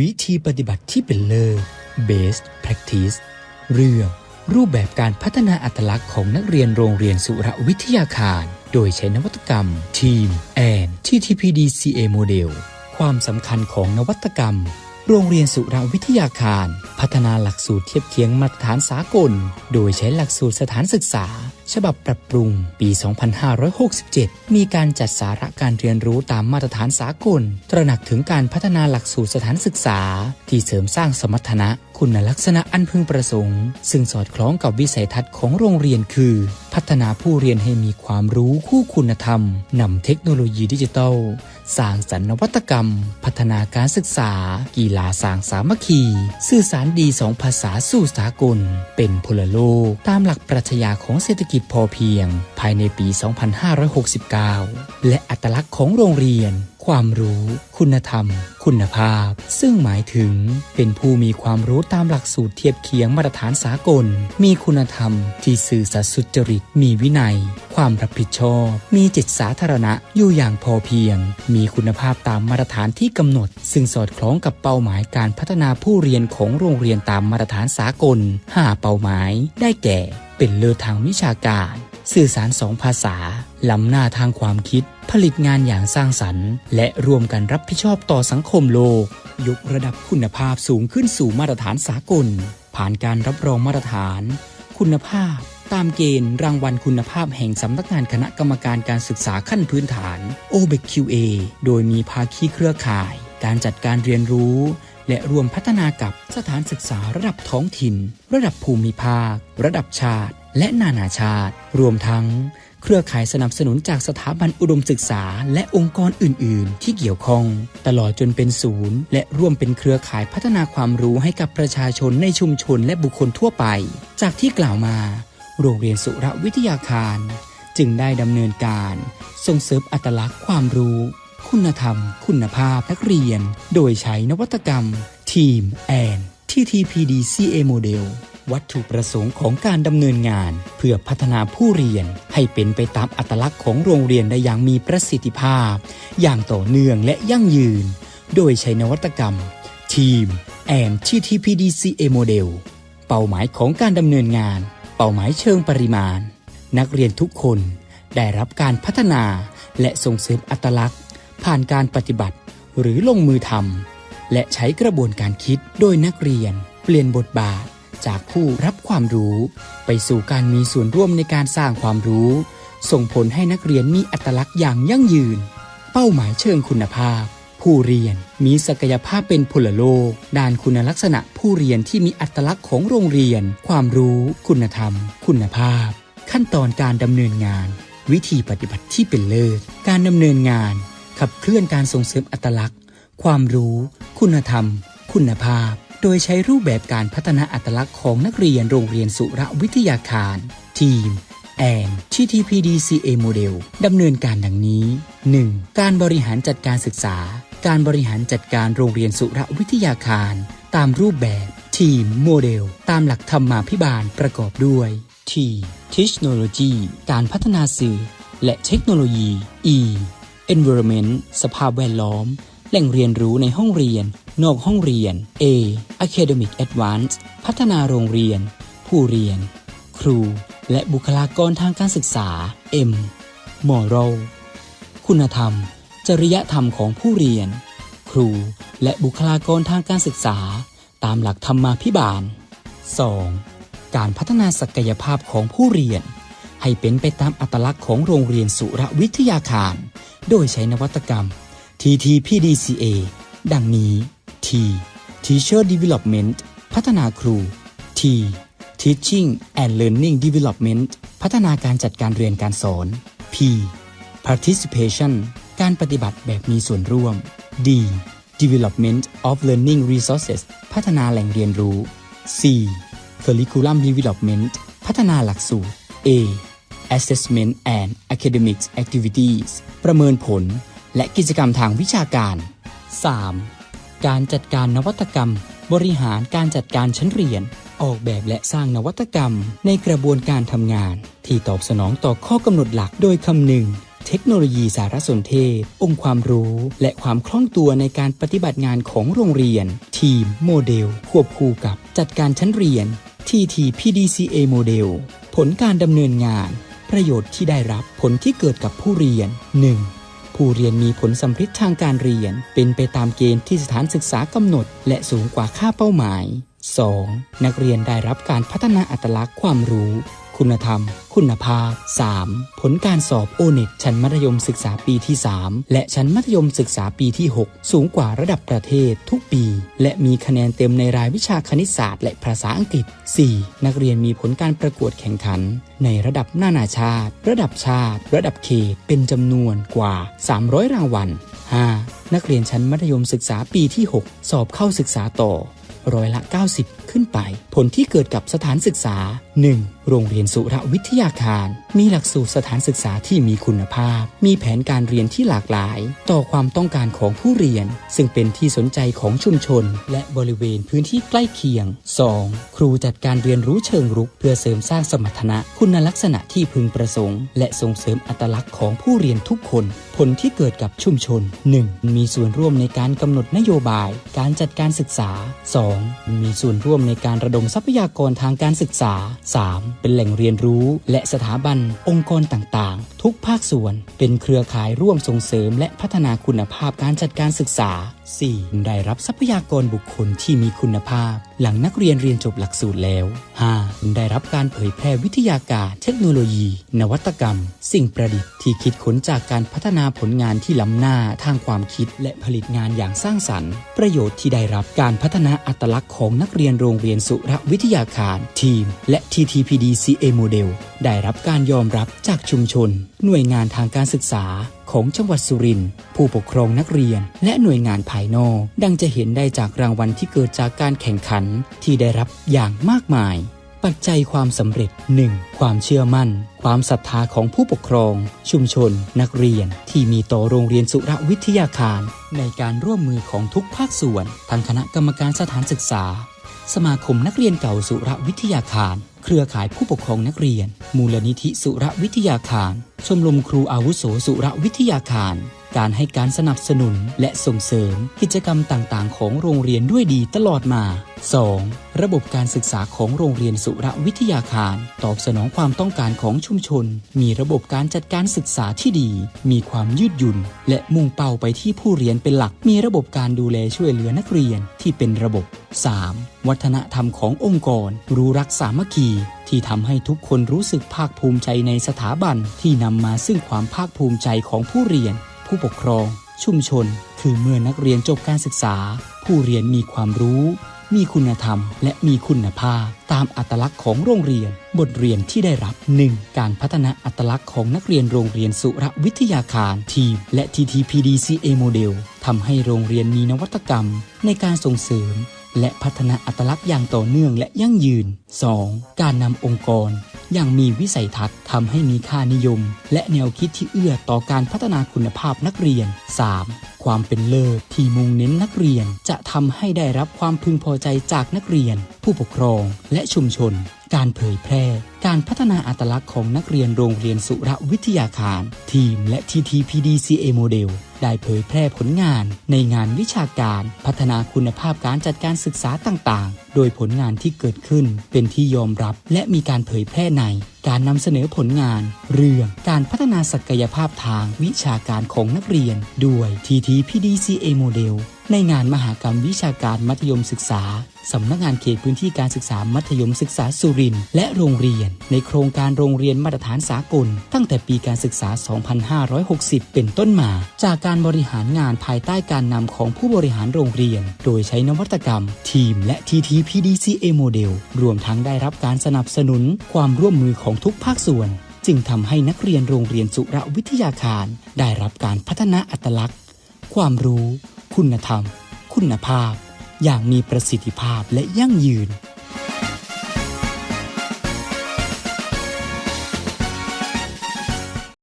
วิธีปฏิบัติที่เป็นเลิศ Best Practice เรื่องรูปแบบการพัฒนาอัตลักษณ์ของนักเรียนโรงเรียนสุรวิทยาคาร โดยใช้นวัตกรรม Team and TTPD CA Model ความสำคัญของนวัตกรรม โรงเรียนสุรวิทยาคาร พัฒนาหลักสูตรเทียบเคียงมาตรฐานสากล โดยใช้หลักสูตรสถานศึกษา ฉบับปรับปรุงปี 2567 มีการจัดสาระการเรียนรู้ตามมาตรฐานสากล ตระหนักถึงการพัฒนาหลักสูตรสถานศึกษา ที่เสริมสร้างสมรรถนะ คุณลักษณะอันพึงประสงค์ ซึ่งสอดคล้องกับวิสัยทัศน์ของโรงเรียนคือ พัฒนาผู้เรียนให้มีความรู้คู่คุณธรรมนำเทคโนโลยีดิจิทัล สร้างสรรค์นวัตกรรม พัฒนาการศึกษา กีฬาสร้างสามัคคี สื่อสารดีสองภาษาสู่สากล เป็นพลโลก ตามหลักปรัชญาของเศรษฐกิจพอเพียง ภายในปี 2569 และอัตลักษณ์ของโรงเรียน ความรู้ คุณธรรม คุณภาพ ซึ่งหมายถึง เป็นผู้มีความรู้ตามหลักสูตรเทียบเคียงมาตรฐานสากล มีคุณธรรม ที่สื่อสัตย์สุจริต มีวินัย ความรับผิดชอบ มีจิตสาธารณะอยู่อย่างพอเพียง มีคุณภาพตามมาตรฐานที่กำหนด ซึ่งสอดคล้องกับเป้าหมายการพัฒนาผู้เรียนของโรงเรียนตามมาตรฐานสากล 5 เป้าหมาย ได้แก่ เป็นเลิศทางวิชาการ สื่อสารสองภาษา ล้ำหน้าทางความคิด ผลิตงานอย่างสร้างสรรค์ และร่วมกันรับผิดชอบต่อสังคมโลก ยกระดับคุณภาพสูงขึ้นสู่มาตรฐานสากล ผ่านการรับรองมาตรฐาน คุณภาพ ตามเกณฑ์รางวัลคุณภาพแห่งสำนักงานคณะกรรมการการศึกษาขั้นพื้นฐาน OBEQA โดยมีภาคีเครือข่าย การจัดการเรียนรู้และรวมพัฒนากับสถานศึกษาระดับท้องถิ่น ระดับภูมิภาค ระดับชาติ และนานาชาติ รวมทั้ง เครือข่ายสนับสนุนจากสถาบันอุดมศึกษา และองค์กรอื่น ๆ ที่เกี่ยวข้อง ตลอดจนเป็นศูนย์ และร่วมเป็นเครือข่ายพัฒนาความรู้ให้กับประชาชนในชุมชนและบุคคลทั่วไป จากที่กล่าวมา โรงเรียนสุรวิทยาคาร จึงได้ดำเนินการ ส่งเสริมอัตลักษณ์ความรู้ คุณธรรม คุณภาพนักเรียน โดยใช้นวัตกรรม ทีมแอน TTPD CA Model วัตถุประสงค์ของการดำเนินงาน เพื่อพัฒนาผู้เรียนให้เป็นไปตามอัตลักษณ์ของโรงเรียนได้อย่างมีประสิทธิภาพ อย่างต่อเนื่องและยั่งยืน โดยใช้นวัตกรรม ทีมแอน TTPD CA Model เป้าหมายของการดำเนินงาน เป้าหมายเชิงปริมาณ นักเรียนทุกคนได้รับการพัฒนาและส่งเสริมอัตลักษณ์ ผ่านการปฏิบัติหรือลงมือทำและใช้กระบวนการคิดโดยนักเรียน เปลี่ยนบทบาท จากผู้รับความรู้ ไปสู่การมีส่วนร่วมในการสร้างความรู้ ส่งผลให้นักเรียนมีอัตลักษณ์อย่างยั่งยืน เป้าหมายเชิงคุณภาพ ผู้เรียนมีศักยภาพเป็นพลโลก ด้านคุณลักษณะผู้เรียนที่มีอัตลักษณ์ของโรงเรียน ความรู้ คุณธรรม คุณภาพ ขั้นตอนการดำเนินงาน วิธีปฏิบัติที่เป็นเลิศการดำเนินงาน ขับเคลื่อนการส่งเสริมอัตลักษณ์ ความรู้ คุณธรรม คุณภาพ โดยใช้รูปแบบการพัฒนาอัตลักษณ์ของนักเรียนโรงเรียนสุรวิทยาคาร ทีมแอน TTPD CA Model ดำเนินการดังนี้ 1. การบริหารจัดการศึกษา การบริหารจัดการโรงเรียนสุรวิทยาคาร ตามรูปแบบทีมโมเดล ตามหลักธรรมาภิบาลประกอบด้วย T Technology การพัฒนาสื่อ และเทคโนโลยี E Environment สภาพแวดล้อม แหล่งเรียนรู้ในห้องเรียน นอกห้องเรียน A Academic Advance พัฒนาโรงเรียน ผู้เรียน ครู และบุคลากรทางการศึกษา M Moral คุณธรรม จริยธรรมของผู้เรียน ครู และบุคลากรทางการศึกษา ตามหลักธรรมาภิบาล 2. การพัฒนาศักยภาพของผู้เรียน ให้เป็นไปตามอัตลักษณ์ของโรงเรียนสุรวิทยาคาร โดยใช้นวัตกรรม TTPDCA ดังนี้ T Teacher Development พัฒนาครู T Teaching and Learning Development พัฒนาการจัดการเรียนการสอน P Participation การปฏิบัติแบบมีส่วนร่วม D Development of Learning Resources พัฒนาแหล่งเรียนรู้ C Curriculum Development พัฒนาหลักสูตร A Assessment and Academic Activities ประเมินผล และกิจกรรมทางวิชาการ 3. การจัดการนวัตกรรม บริหารการจัดการชั้นเรียน ออกแบบและสร้างนวัตกรรม ในกระบวนการทำงาน ที่ตอบสนองต่อข้อกำหนดหลักโดยคำนึง เทคโนโลยีสารสนเทศ องค์ความรู้ และความคล่องตัวในการปฏิบัติงานของโรงเรียน ทีม โมเดล ควบคู่กับจัดการชั้นเรียน TT PDCA โมเดล ผลการดำเนินงาน ประโยชน์ที่ได้รับผลที่เกิดกับผู้เรียน 1. ผู้เรียนมีผลสัมฤทธิ์ทางการเรียน เป็นไปตามเกณฑ์ที่สถานศึกษากำหนด และสูงกว่าค่าเป้าหมาย 2. นักเรียนได้รับการพัฒนาอัตลักษณ์ความรู้ คุณธรรม คุณภาพ 3. ผลการสอบโอเน็ตชั้นมัธยมศึกษาปีที่ 3 และชั้นมัธยมศึกษาปีที่ 6 สูงกว่าระดับประเทศทุกปี และมีคะแนนเต็มในรายวิชาคณิตศาสตร์และภาษาอังกฤษ 4. นักเรียนมีผลการประกวดแข่งขัน ในระดับนานาชาติ ระดับชาติ ระดับเขต เป็นจำนวนกว่า 300 รางวัล 5. นักเรียนชั้นมัธยมศึกษาปีที่ 6 สอบเข้าศึกษาต่อร้อยละ 90 ขึ้นไป ผลที่เกิดกับสถานศึกษา 1. โรงเรียนสุรวิทยาคาร มีหลักสูตรสถานศึกษาที่มีคุณภาพ มีแผนการเรียนที่หลากหลาย ต่อความต้องการของผู้เรียน ซึ่งเป็นที่สนใจของชุมชน และบริเวณพื้นที่ใกล้เคียง 2. ครูจัดการเรียนรู้เชิงรุก เพื่อเสริมสร้างสมรรถนะ คุณลักษณะที่พึงประสงค์ และส่งเสริมอัตลักษณ์ของผู้เรียนทุกคน ผลที่เกิดกับชุมชน 1. มีส่วนร่วมในการกำหนดนโยบาย การจัดการศึกษา 2. มีส่วนร่วมในการระดมทรัพยากรทางการศึกษา 3. เป็นแหล่งเรียนรู้ และสถาบันองค์กรต่างๆ ทุกภาคส่วนเป็นเครือข่ายร่วมส่งเสริม และพัฒนาคุณภาพการจัดการศึกษา 4. ได้รับทรัพยากรบุคคลที่มีคุณภาพ หลังนักเรียนเรียนจบหลักสูตรแล้ว 5. ได้รับการเผยแพร่วิทยาการเทคโนโลยี นวัตกรรม สิ่งประดิษฐ์ที่คิดค้นจากการพัฒนาผลงานที่ล้ำหน้าทางความคิดและผลิตงานอย่างสร้างสรรค์ ประโยชน์ที่ได้รับการพัฒนาอัตลักษณ์ของนักเรียนโรงเรียนสุรวิทยาคาร ทีม และ TTPD CA โมเดลได้รับการยอมรับจากชุมชน หน่วยงานทางการศึกษา ของจังหวัดสุรินทร์ผู้ปกครองนักเรียน และหน่วยงานภายนอก ดังจะเห็นได้จากรางวัลที่เกิดจากการแข่งขันที่ได้รับอย่างมากมาย ปัจจัยความสำเร็จ 1. ความเชื่อมั่น ความศรัทธาของผู้ปกครอง ชุมชน นักเรียน ที่มีต่อโรงเรียนสุรวิทยาคาร ในการร่วมมือของทุกภาคส่วนทั้งคณะกรรมการสถานศึกษา สมาคมนักเรียนเก่าสุรวิทยาคาร เครือข่ายผู้ปกครองนักเรียน มูลนิธิสุรวิทยาคาร ชมรมครูอาวุโสสุรวิทยาคาร การให้การสนับสนุนและส่งเสริมกิจกรรมต่างๆ ของโรงเรียนด้วยดีตลอดมา 2. ระบบการศึกษาของโรงเรียนสุรวิทยาคาร ตอบสนองความต้องการของชุมชน มีระบบการจัดการศึกษาที่ดี มีความยืดหยุ่น และมุ่งเป้าไปที่ผู้เรียนเป็นหลัก มีระบบการดูแลช่วยเหลือนักเรียนที่เป็นระบบ 3. วัฒนธรรมขององค์กร รู้รักสามัคคี ที่ทำให้ทุกคนรู้สึกภาคภูมิใจในสถาบันที่นำมาซึ่งความภาคภูมิใจของผู้เรียน ผู้ปกครอง ชุมชน คือเมื่อนักเรียนจบการศึกษา ผู้เรียนมีความรู้ มีคุณธรรม และมีคุณภาพ ตามอัตลักษณ์ของโรงเรียน บทเรียนที่ได้รับ 1. การพัฒนาอัตลักษณ์ของนักเรียนโรงเรียนสุรวิทยาคารทีม และ TTPDCA โมเดลทำให้โรงเรียนมีนวัตกรรม ในการส่งเสริมและพัฒนาอัตลักษณ์อย่างต่อเนื่องและยั่งยืน 2. การนำองค์กร อย่างมีวิสัยทัศน์ทำให้มีค่านิยม และแนวคิดที่เอื้อต่อการพัฒนาคุณภาพนักเรียน 3. ความเป็นเลิศที่มุ่งเน้นนักเรียน จะทำให้ได้รับความพึงพอใจจากนักเรียน ผู้ปกครองและชุมชน การเผยแพร่ การพัฒนาอัตลักษณ์ของนักเรียนโรงเรียนสุรวิทยาคาร ทีมและ TTPDCA โมเดลได้เผยแพร่ผลงานในงานวิชาการพัฒนาคุณภาพการจัดการศึกษาต่างๆ โดยผลงานที่เกิดขึ้นเป็นที่ยอมรับและมีการเผยแพร่ใน การนำเสนอผลงาน เรื่องการพัฒนาศักยภาพทางวิชาการของนักเรียน ด้วย TTPDCA โมเดล ในงานมหากรรมวิชาการมัธยมศึกษา สำนักงานเขตพื้นที่การศึกษามัธยมศึกษาสุรินทร์และโรงเรียน ในโครงการโรงเรียนมาตรฐานสากล ตั้งแต่ปีการศึกษา 2560 เป็นต้นมา จากการบริหารงานภายใต้การนำของผู้บริหารโรงเรียน โดยใช้นวัตกรรม ทีม และ TTPDCA โมเดลรวมทั้งได้รับการสนับสนุน ความร่วมมือของทุกภาคส่วน จึงทำให้นักเรียนโรงเรียนสุรวิทยาคาร ได้รับการพัฒนาอัตลักษณ์ ความรู้ คุณธรรม คุณภาพ อย่างมีประสิทธิภาพและยั่งยืน